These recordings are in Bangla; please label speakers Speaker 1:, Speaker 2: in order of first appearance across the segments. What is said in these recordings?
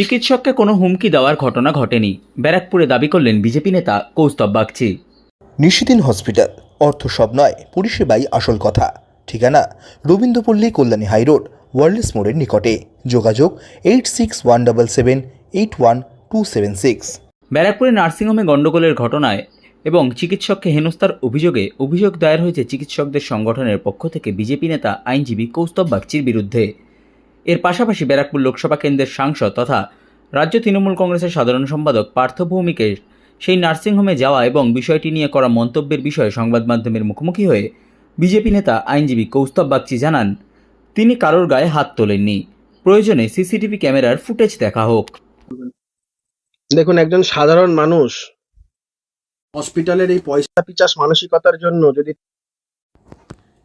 Speaker 1: চিকিৎসককে কোনো হুমকি দেওয়ার ঘটনা ঘটেনি। ব্যারাকপুরে দাবি করলেন বিজেপি নেতা কৌস্তব বাগচি।
Speaker 2: নিশিদিন হসপিটাল অর্থ সব নয় পরিষেবাই আসল কথা। ঠিকানা রবীন্দ্রপল্লী কল্যাণী হাইরোড ওয়ার্ল্ডস মোড়ের নিকটে। যোগাযোগ eight six one double seven eight one two seven six.
Speaker 1: ব্যারাকপুরে নার্সিংহোমে গণ্ডগোলের ঘটনায় এবং চিকিৎসককে হেনস্থার অভিযোগে অভিযোগ দায়ের হয়েছে চিকিৎসকদের সংগঠনের পক্ষ থেকে বিজেপি নেতা আইনজীবী কৌস্তব বাগচির বিরুদ্ধে। এর পাশাপাশি ব্যারাকপুর লোকসভা কেন্দ্রের সাংসদ তথা রাজ্য তৃণমূল কংগ্রেসের সাধারণ সম্পাদক পার্থ ভৌমিকের সেই নার্সিংহোমে যাওয়া এবং বিষয়টি নিয়ে করা মন্তব্যের বিষয়ে সংবাদ মাধ্যমের মুখোমুখি হয়ে বিজেপি নেতা আইনজীবী কৌস্তব বাগচি জানান, তিনি কারোর গায়ে হাত তোলেননি। প্রয়োজনে সিসিটিভি ক্যামেরার ফুটেজ দেখা হোক।
Speaker 3: দেখুন, একজন সাধারণ মানুষ হসপিটালের এই পয়সা পিচাস মানসিকতার জন্য যদি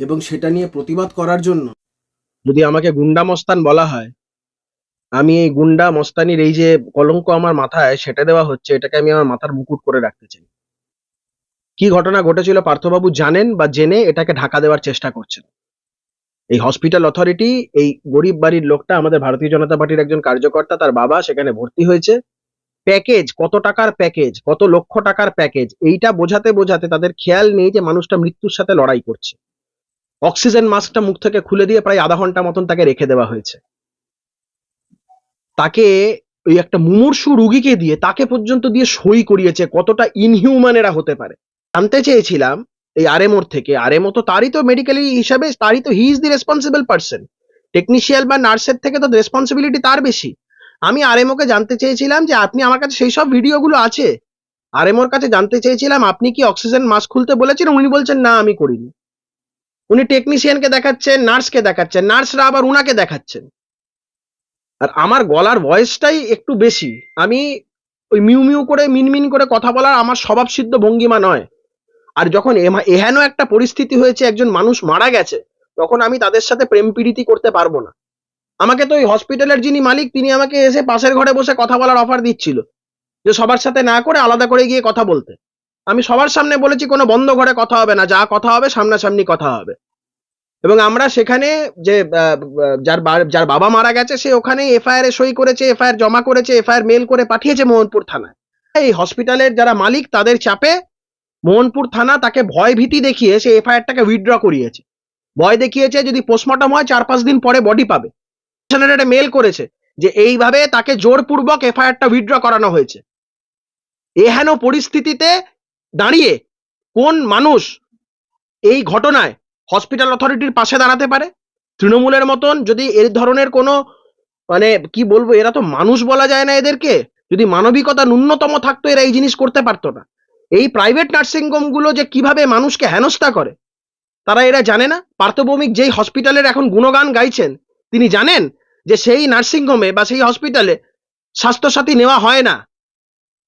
Speaker 3: এবং সেটা নিয়ে প্রতিবাদ করার জন্য যদি আমাকে গুন্ডা মস্তান বলা হয়, আমি এই গুন্ডা মস্তানির এই যে কলঙ্ক আমার মাথায় সেটা দেওয়া হচ্ছে, এটাকে আমি আমার মাথার মুকুট করে রাখতে চাই। কি ঘটনা ঘটেছিল পার্থবাবু জানেন বা জেনে এটাকে ঢাকা দেওয়ার চেষ্টা করছেন। এই হসপিটাল অথরিটি, এই গরিব বাড়ির লোকটা, আমাদের ভারতীয় জনতা পার্টির একজন কার্যকর্তা, তার বাবা সেখানে ভর্তি হয়েছে। প্যাকেজ, কত টাকার প্যাকেজ, কত লক্ষ টাকার প্যাকেজ, এইটা বোঝাতে বোঝাতে তাদের খেয়াল নেই যে মানুষটা মৃত্যুর সাথে লড়াই করছে। অক্সিজেন মাস্কটা মুখ থেকে খুলে দিয়ে প্রায় আধা ঘণ্টা মতন তাকে রেখে দেওয়া হয়েছে। তাকে ওই একটা মুমূর্ষু রুগীকে দিয়ে তাকে পর্যন্ত দিয়ে সই করিয়েছে কতটা ইনহিউম্যান এরা হতে পারে। জানতে চেয়েছিলাম এই আরএমওর থেকে। আরএমও তো তারই তো মেডিকেলি হিসাবে, তারই তো he is the responsible person technician বা নার্সের থেকে তো রেসপন্সিবিলিটি তার বেশি। আমি আরএমওকে জানতে চেয়েছিলাম যে আপনি আমার কাছে সেই সব ভিডিওগুলো আছে। আরএমওর কাছে জানতে চেয়েছিলাম, আপনি কি অক্সিজেন মাস্ক খুলতে বলেছেন? উনি বলছেন, না, আমি করিনি। উনি টেকনিশিয়ানকে দেখাচ্ছেন নার্সকে দেখাচ্ছেন নার্সরা আবার উনাকে দেখাচ্ছেন। আর আমার গলার ভয়েসটাই একটু বেশি। আমি ওই মিউ মিউ করে মিনমিন করে কথা বলার আমার স্বভাব সিদ্ধ ভঙ্গিমা নয়। আর যখন এহেন একটা পরিস্থিতি হয়েছে, একজন মানুষ মারা গেছে, তখন আমি তাদের সাথে প্রেম প্রীতি করতে পারব না। আমাকে তো ওই হসপিটালের যিনি মালিক, তিনি আমাকে এসে পাশের ঘরে বসে কথা বলার অফার দিচ্ছিল। যে সবার সাথে না করে আলাদা করে গিয়ে কথা বলতে। আমি সবার সামনে বলেছি কোনো বন্ধ ঘরে কথা হবে না, যা কথা হবে সামনাসামনি কথা হবে। এবং আমরা সেখানে যে যার যার বাবা মারা গেছে, সে ওখানে এফআইআর এ সই করেছে, এফআইআর জমা করেছে, এফআইআর মেল করে পাঠিয়েছে মোহনপুর থানায়। এই হসপিটালের যারা মালিক, তাদের চাপে মোহনপুর থানা তাকে ভয় ভীতি দেখিয়ে সে এফআইআরটাকে উইথড্র করিয়েছে। ভয় দেখিয়েছে যদি পোস্টমর্টম হয়, চার পাঁচ দিন পরে বডি পাবে। মেল করেছে যে, এইভাবে তাকে জোরপূর্বক এফআইআরটা উইথড্র করানো হয়েছে। এহেন পরিস্থিতিতে দাঁড়িয়ে কোন মানুষ এই ঘটনায় হসপিটাল অথরিটির পাশে দাঁড়াতে পারে? তৃণমূলের মতন যদি এর ধরনের কোনো মানে কি বলব, এরা তো মানুষ বলা যায় না এদেরকে। যদি মানবিকতা ন্যূনতম থাকতো, এরা এই জিনিস করতে পারতো না। এই প্রাইভেট নার্সিংগুলো যে কীভাবে মানুষকে হেনস্থা করে, তারা এরা জানে না। পার্থভৌমিক যেই হসপিটালের এখন গুণগান গাইছেন, তিনি জানেন যে সেই নার্সিং হোমে বা সেই হসপিটালে স্বাস্থ্যসাথী নেওয়া হয় না।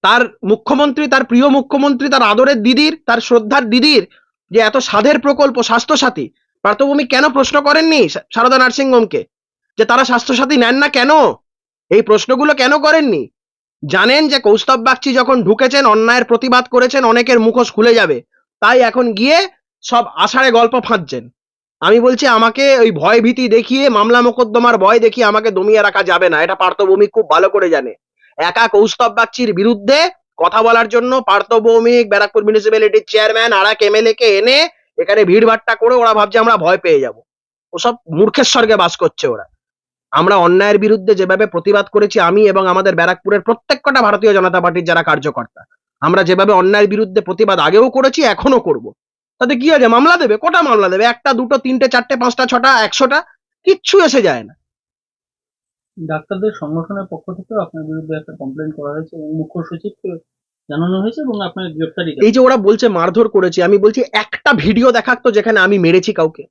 Speaker 3: তার মুখ্যমন্ত্রী, তার প্রিয় মুখ্যমন্ত্রী, তার আদরের দিদির, তার শ্রদ্ধার দিদির যে এত সাধের প্রকল্প স্বাস্থ্যসাথী, পার্থভূমি কেন প্রশ্ন করেননি সারদা নার্সিং হোমকে যে তারা স্বাস্থ্যসাথী নেন না কেন? এই প্রশ্নগুলো কেন করেননি? জানেন যে কৌস্তব বাগচি যখন ঢুকেছেন, অন্যায়ের প্রতিবাদ করেছেন, অনেকের মুখোশ খুলে যাবে। তাই এখন গিয়ে সব আষাঢ়ে গল্প ফাঁদছেন। আমি বলছি, আমাকে ওই ভয় ভীতি দেখিয়ে, মামলা মোকদ্দমার ভয় দেখিয়ে আমাকে দমিয়ে রাখা যাবে না। এটা পার্থভূমি খুব ভালো করে জানে। একা কৌস্তব বাগচির বিরুদ্ধে কথা বলার জন্য পার্থভৌমিক ব্যারাকপুর মিউনিসিপ্যালিটির চেয়ারম্যান আর এক এমএলএ কে এনে এখানে ভিড়ভাট্টা করে ওরা ভাবছে আমরা ভয় পেয়ে যাব। ওসব মূর্খের স্বর্গে বাস করছে ওরা। আমরা অন্যায়ের বিরুদ্ধে যেভাবে প্রতিবাদ করেছি আমি এবং আমাদের ব্যারাকপুরের প্রত্যেকটা ভারতীয় জনতা পার্টির যারা কার্যকর্তা, আমরা যেভাবে অন্যায়ের বিরুদ্ধে প্রতিবাদ আগেও করেছি এখনও করব। তাতে কি হয়েছে? মামলা দেবে? কটা মামলা দেবে? একটা, দুটো, তিনটে, চারটে, পাঁচটা, ছটা, একশোটা? কিচ্ছু এসে যায় না।
Speaker 4: ডাক্তারদের সংগঠনের পক্ষ থেকেও আপনার বিরুদ্ধে একটা কমপ্লেন করা হয়েছে এবং মুখ্য সচিবকে জানানো হয়েছে এবং আপনার গ্রেপ্তারি
Speaker 3: এই যে ওরা বলছে মারধর করেছি, আমি বলছি একটা ভিডিও দেখাক তো যেখানে আমি মেরেছি কাউকে।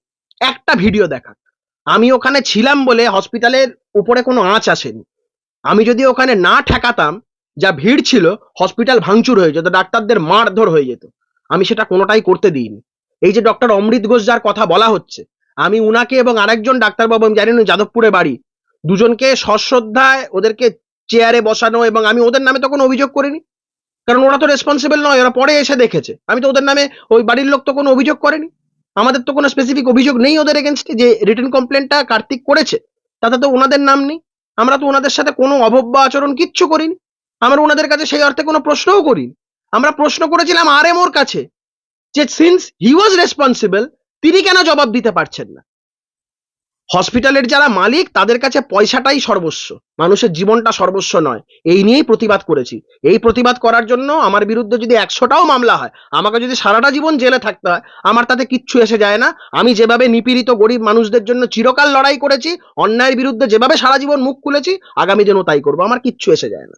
Speaker 3: একটা ভিডিও দেখাক। আমি ওখানে ছিলাম বলে হসপিটালের উপরে কোনো আঁচ আসেনি। আমি যদি ওখানে না ঠেকাতাম, যা ভিড় ছিল, হসপিটাল ভাঙচুর হয়ে যেত, ডাক্তারদের মারধর হয়ে যেত। আমি সেটা কোনোটাই করতে দিইনি। এই যে ডক্টর অমৃত ঘোষ যার কথা বলা হচ্ছে, আমি উনাকে এবং আরেকজন ডাক্তারবাবু, আমি জানি না যাদবপুরে বাড়ি দুজনকে সশ্রদ্ধায় ওদেরকে চেয়ারে বসানো এবং আমি ওদের নামে তখন অভিযোগ করিনি। কারণ ওরা তো রেসপন্সিবল নয়, ওরা পরে এসে দেখেছে। আমি তো ওদের নামে ওই বাড়ির লোক তো কোনো অভিযোগ করেনি। আমাদের তো কোনো স্পেসিফিক অভিযোগ নেই ওদের এগেনস্টে যে রিটার্ন কমপ্লেনটা কার্তিক করেছে। তাতে তো ওনাদের নাম নেই। আমরা তো ওনাদের সাথে কোনো অভব্য আচরণ কিচ্ছু করিনি। আমরা ওনাদের কাছে সেই অর্থে কোনো প্রশ্নও করিনি। আমরা প্রশ্ন করেছিলাম আর এম ওর কাছে যে সিন্স হি ওয়াজ রেসপন্সিবল তিনি কেন জবাব দিতে পারছেন না? হসপিটালের যারা মালিক, তাদের কাছে পয়সাটাই সর্বস্ব। মানুষের জীবনটা সর্বস্ব নয়। এই নিয়েই প্রতিবাদ করেছি। এই প্রতিবাদ করার জন্য আমার বিরুদ্ধে যদি একশোটাও মামলা হয়, আমাকে যদি সারাটা জীবন জেলে থাকতে হয়, আমার তাতে কিচ্ছু এসে যায় না। আমি যেভাবে নিপীড়িত গরিব মানুষদের জন্য চিরকাল লড়াই করেছি, অন্যায়ের বিরুদ্ধে যেভাবে সারা জীবন মুখ খুলেছি, আগামী দিনও তাই করব। আমার কিচ্ছু এসে যায় না।